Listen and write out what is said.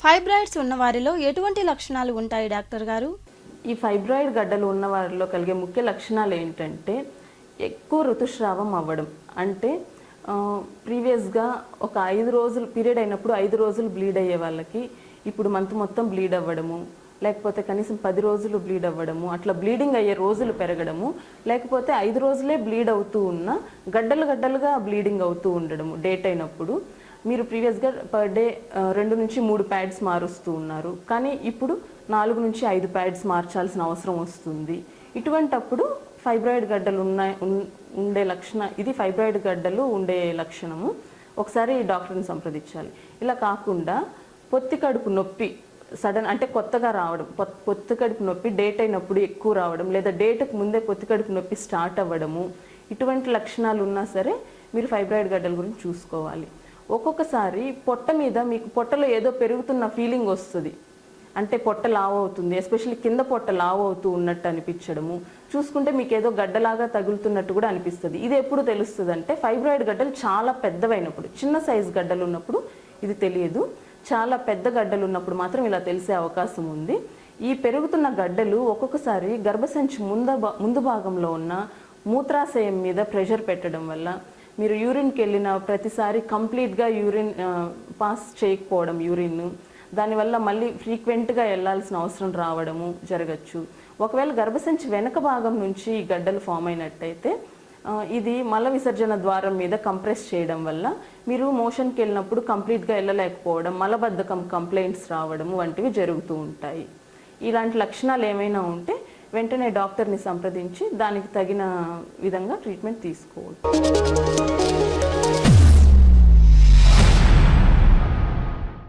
Fibroids ఉన్న వారిలో ఎటువంటి లక్షణాలు ఉంటాయి డాక్టర్ గారు? ఈ ఫైబ్రాయిడ్ గడ్డలు ఉన్న వారిలో కలిగే ముఖ్య లక్షణాలు ఏంటంటే ఎక్కువ ఋతుస్రావం అవ్వడం. అంటే ప్రీవియస్గా ఒక ఐదు రోజులు పీరియడ్ అయినప్పుడు ఐదు రోజులు బ్లీడ్ అయ్యే వాళ్ళకి ఇప్పుడు మంత్ మొత్తం బ్లీడ్ అవ్వడము లేకపోతే కనీసం పది రోజులు బ్లీడ్ అవ్వడము అట్లా బ్లీడింగ్ అయ్యే రోజులు పెరగడము లేకపోతే ఐదు రోజులే బ్లీడ్ అవుతూ ఉన్న గడ్డలు గడ్డలుగా బ్లీడింగ్ అవుతూ ఉండడము డేట్ అయినప్పుడు మీరు ప్రీవియస్గా పర్ డే రెండు నుంచి మూడు ప్యాడ్స్ మారుస్తూ ఉన్నారు. కానీ ఇప్పుడు నాలుగు నుంచి ఐదు ప్యాడ్స్ మార్చాల్సిన అవసరం వస్తుంది. ఇటువంటప్పుడు ఫైబ్రాయిడ్ గడ్డలు ఉన్న ఉండే లక్షణ ఇది ఫైబ్రాయిడ్ గడ్డలు ఉండే లక్షణము ఒకసారి డాక్టర్ని సంప్రదించాలి. ఇలా కాకుండా పొత్తి కడుపు నొప్పి సడన్ అంటే కొత్తగా రావడం పొత్తి కడుపు నొప్పి డేట్ అయినప్పుడు ఎక్కువ రావడం లేదా డేట్కు ముందే పొత్తి కడుపు నొప్పి స్టార్ట్ అవ్వడము ఇటువంటి లక్షణాలు ఉన్నా సరే మీరు ఫైబ్రాయిడ్ గడ్డల గురించి చూసుకోవాలి. ఒక్కొక్కసారి పొట్ట మీద మీకు పొట్టలో ఏదో పెరుగుతున్న ఫీలింగ్ వస్తుంది. అంటే పొట్ట లావు అవుతుంది ఎస్పెషల్లీ కింద పొట్ట లావు అవుతూ ఉన్నట్టు అనిపించడము. చూసుకుంటే మీకు ఏదో గడ్డలాగా తగులుతున్నట్టు కూడా అనిపిస్తుంది. ఇది ఎప్పుడు తెలుస్తుంది అంటే ఫైబ్రాయిడ్ గడ్డలు చాలా పెద్దవైనప్పుడు చిన్న సైజు గడ్డలు ఉన్నప్పుడు ఇది తెలియదు. చాలా పెద్ద గడ్డలు ఉన్నప్పుడు మాత్రం ఇలా తెలిసే అవకాశం ఉంది. ఈ పెరుగుతున్న గడ్డలు ఒక్కొక్కసారి గర్భసంచి ముంద ముందు భాగంలో ఉన్న మూత్రాశయం మీద ప్రెషర్ పెట్టడం వల్ల మీరు యూరిన్కి వెళ్ళిన ప్రతిసారి కంప్లీట్గా యూరిన్ పాస్ చేయకపోవడం యూరిన్ దానివల్ల మళ్ళీ ఫ్రీక్వెంట్గా వెళ్ళాల్సిన అవసరం రావడము జరగచ్చు. ఒకవేళ గర్భసంచి వెనక భాగం నుంచి ఈ గడ్డలు ఫామ్ అయినట్టయితే ఇది మల విసర్జన ద్వారం మీద కంప్రెస్ చేయడం వల్ల మీరు మోషన్కి వెళ్ళినప్పుడు కంప్లీట్గా వెళ్ళలేకపోవడం మలబద్ధకం కంప్లైంట్స్ రావడం వంటివి జరుగుతూ ఉంటాయి. ఇలాంటి లక్షణాలు ఏమైనా ఉంటే వెంటనే డాక్టర్ని సంప్రదించి దానికి తగిన విధంగా ట్రీట్మెంట్ తీసుకోవాలి.